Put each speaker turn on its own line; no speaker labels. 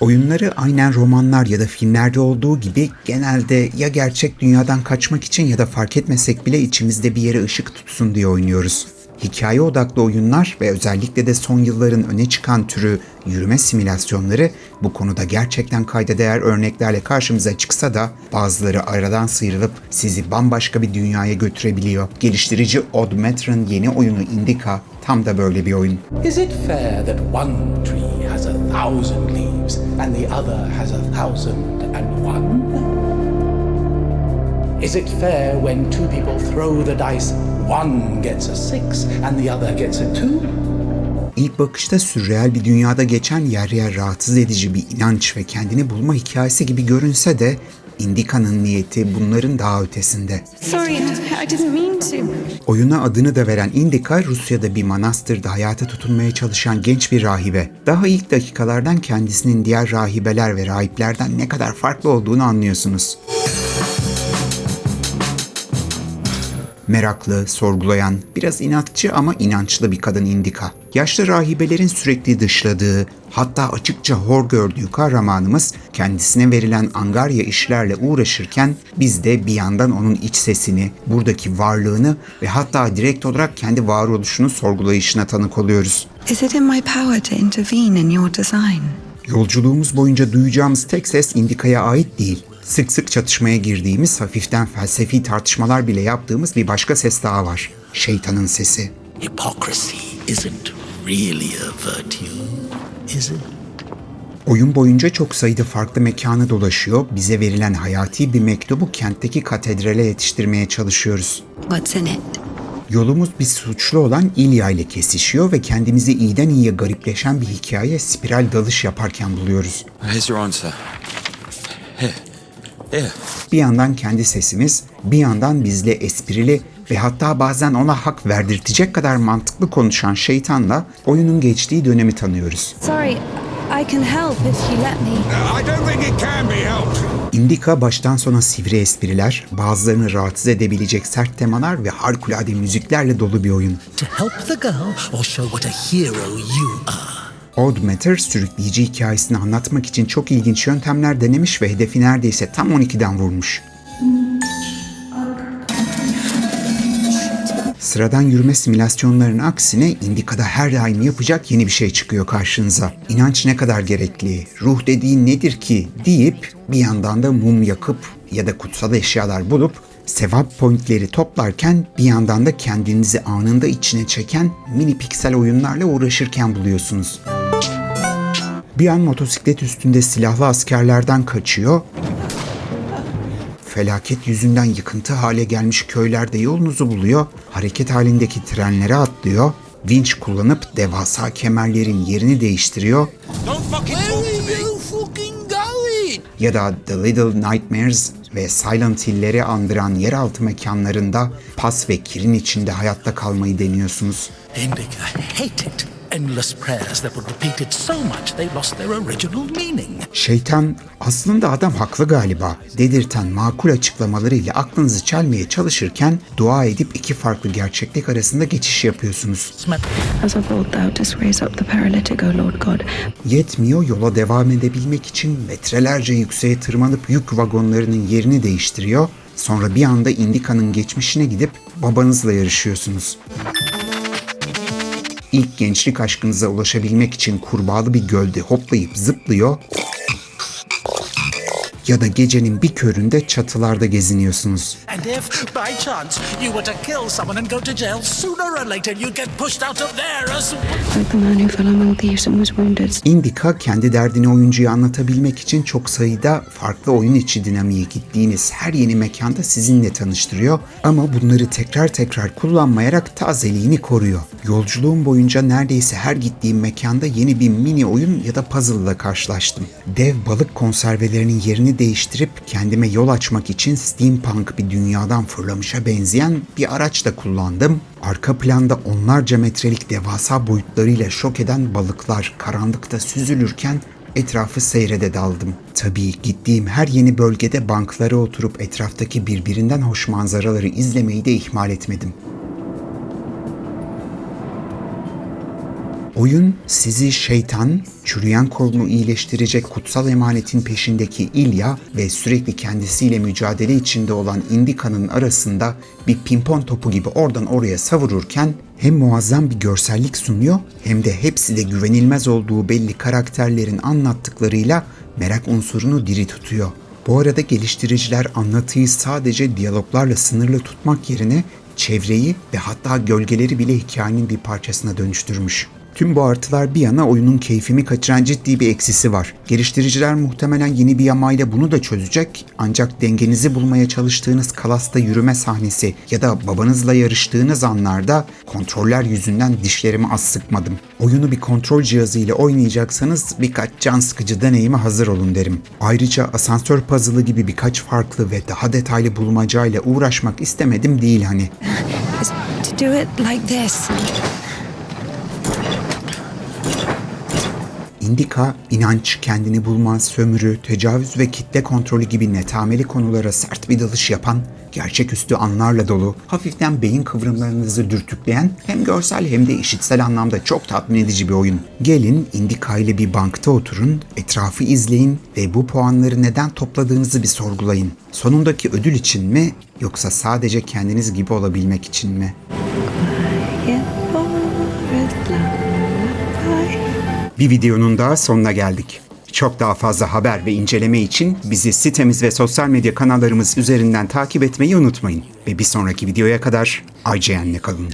Oyunları aynen romanlar ya da filmlerde olduğu gibi genelde ya gerçek dünyadan kaçmak için ya da fark etmesek bile içimizde bir yere ışık tutsun diye oynuyoruz. Hikaye odaklı oyunlar ve özellikle de son yılların öne çıkan türü yürüme simülasyonları bu konuda gerçekten kayda değer örneklerle karşımıza çıksa da bazıları aradan sıyrılıp sizi bambaşka bir dünyaya götürebiliyor. Geliştirici Odd yeni oyunu Indica tam da böyle bir oyun.
Is it fair that one tree thousand leaves and the other has a thousand and one? Is it fair when two people throw the dice, one gets a six and the other gets a two?
İlk bakışta sürreel bir dünyada geçen yer yer rahatsız edici bir inanç ve kendini bulma hikayesi gibi görünse de Indica'nın niyeti bunların daha ötesinde.
Sorry, I didn't mean to.
Oyuna adını da veren Indica, Rusya'da bir manastırda hayata tutunmaya çalışan genç bir rahibe. Daha ilk dakikalardan kendisinin diğer rahibeler ve rahiplerden ne kadar farklı olduğunu anlıyorsunuz. Meraklı, sorgulayan, biraz inatçı ama inançlı bir kadın Indika. Yaşlı rahibelerin sürekli dışladığı, hatta açıkça hor gördüğü kahramanımız kendisine verilen angarya işlerle uğraşırken biz de bir yandan onun iç sesini, buradaki varlığını ve hatta direkt olarak kendi varoluşunu sorgulayışına tanık oluyoruz.
Is it in my power to intervene in your design?
Yolculuğumuz boyunca duyacağımız tek ses Indika'ya ait değil. Sık sık çatışmaya girdiğimiz, hafiften felsefi tartışmalar bile yaptığımız bir başka ses daha var. Şeytanın sesi.
Hypocrisy isn't really a virtue, is it?
Oyun boyunca çok sayıda farklı mekanı dolaşıyor, bize verilen hayati bir mektubu kentteki katedrale yetiştirmeye çalışıyoruz.
What's in it?
Yolumuz bir suçlu olan İlya ile kesişiyor ve kendimizi iyiden iyiye garipleşen bir hikaye spiral dalış yaparken buluyoruz.
Here's your answer. Here. Here.
Bir yandan kendi sesimiz, bir yandan bizle esprili ve hatta bazen ona hak verdirtecek kadar mantıklı konuşan şeytanla oyunun geçtiği dönemi tanıyoruz.
Sorry, I can help if you let me.
I don't think it can be helped.
Indica baştan sona sivri espriler, bazılarını rahatsız edebilecek sert temalar ve harikulade müziklerle dolu bir oyun.
To help the girl or show what a hero you are?
Odd Matter sürükleyici hikayesini anlatmak için çok ilginç yöntemler denemiş ve hedefi neredeyse tam 12'den vurmuş. Sıradan yürüme simülasyonlarının aksine Indica'da her daim yapacak yeni bir şey çıkıyor karşınıza. İnanç ne kadar gerekli, ruh dediğin nedir ki deyip bir yandan da mum yakıp ya da kutsal eşyalar bulup sevap pointleri toplarken bir yandan da kendinizi anında içine çeken mini piksel oyunlarla uğraşırken buluyorsunuz. Bir an motosiklet üstünde silahlı askerlerden kaçıyor. Felaket yüzünden yıkıntı hale gelmiş köylerde yolunuzu buluyor. Hareket halindeki trenlere atlıyor. Vinç kullanıp devasa kemerlerin yerini değiştiriyor. Ya da The Little Nightmares ve Silent Hill'leri andıran yeraltı mekanlarında pas ve kirin içinde hayatta kalmayı deniyorsunuz.
Indica hated endless prayers that were repeated so much they lost their original meaning.
Şeytan aslında adam haklı galiba dedirten makul açıklamalarıyla aklınızı çelmeye çalışırken dua edip iki farklı gerçeklik arasında geçiş yapıyorsunuz.
As I brought thou dost raise up the paralytic, O Lord God.
Yetmiyor yola devam edebilmek için metrelerce yükseğe tırmanıp yük vagonlarının yerini değiştiriyor. Sonra bir anda Indica'nın geçmişine gidip babanızla yarışıyorsunuz. İlk gençlik aşkınıza ulaşabilmek için kurbağalı bir gölde hoplayıp zıplıyor ya da gecenin bir köründe çatılarda geziniyorsunuz.
And if, by chance, you were to kill someone and go to jail, sooner or later you'd get pushed out of there as
Like the man who fell among thieves and was wounded.
Indica kendi derdini oyuncuya anlatabilmek için çok sayıda farklı oyun içi dinamiğe gittiğiniz her yeni mekanda sizinle tanıştırıyor ama bunları tekrar tekrar kullanmayarak tazeliğini koruyor. Yolculuğum boyunca neredeyse her gittiğim mekanda yeni bir mini oyun ya da puzzle ile karşılaştım. Dev balık konservelerinin yerini değiştirip kendime yol açmak için steampunk bir dünyadan fırlamışa benzeyen bir araç da kullandım. Arka planda onlarca metrelik devasa boyutlarıyla şok eden balıklar karanlıkta süzülürken etrafı seyrede daldım. Tabii gittiğim her yeni bölgede banklara oturup etraftaki birbirinden hoş manzaraları izlemeyi de ihmal etmedim. Oyun sizi şeytan, çürüyen kolunu iyileştirecek kutsal emanetin peşindeki İlya ve sürekli kendisiyle mücadele içinde olan Indika'nın arasında bir pimpon topu gibi oradan oraya savururken hem muazzam bir görsellik sunuyor hem de hepsi de güvenilmez olduğu belli karakterlerin anlattıklarıyla merak unsurunu diri tutuyor. Bu arada geliştiriciler anlatıyı sadece diyaloglarla sınırlı tutmak yerine çevreyi ve hatta gölgeleri bile hikayenin bir parçasına dönüştürmüş. Tüm bu artılar bir yana oyunun keyfimi kaçıran ciddi bir eksisi var. Geliştiriciler muhtemelen yeni bir yamayla bunu da çözecek ancak dengenizi bulmaya çalıştığınız kalasta yürüme sahnesi ya da babanızla yarıştığınız anlarda kontroller yüzünden dişlerimi az sıkmadım. Oyunu bir kontrol cihazı ile oynayacaksanız birkaç can sıkıcı deneyime hazır olun derim. Ayrıca asansör puzzle'ı gibi birkaç farklı ve daha detaylı bulmacayla uğraşmak istemedim değil hani.
To do it like this.
Indika, inanç, kendini bulma, sömürü, tecavüz ve kitle kontrolü gibi netameli konulara sert bir dalış yapan, gerçeküstü anlarla dolu, hafiften beyin kıvrımlarınızı dürtükleyen hem görsel hem de işitsel anlamda çok tatmin edici bir oyun. Gelin Indika ile bir bankta oturun, etrafı izleyin ve bu puanları neden topladığınızı bir sorgulayın. Sonundaki ödül için mi yoksa sadece kendiniz gibi olabilmek için mi? Bir videonun daha sonuna geldik. Çok daha fazla haber ve inceleme için bizi sitemiz ve sosyal medya kanallarımız üzerinden takip etmeyi unutmayın. Ve bir sonraki videoya kadar IGN'le kalın.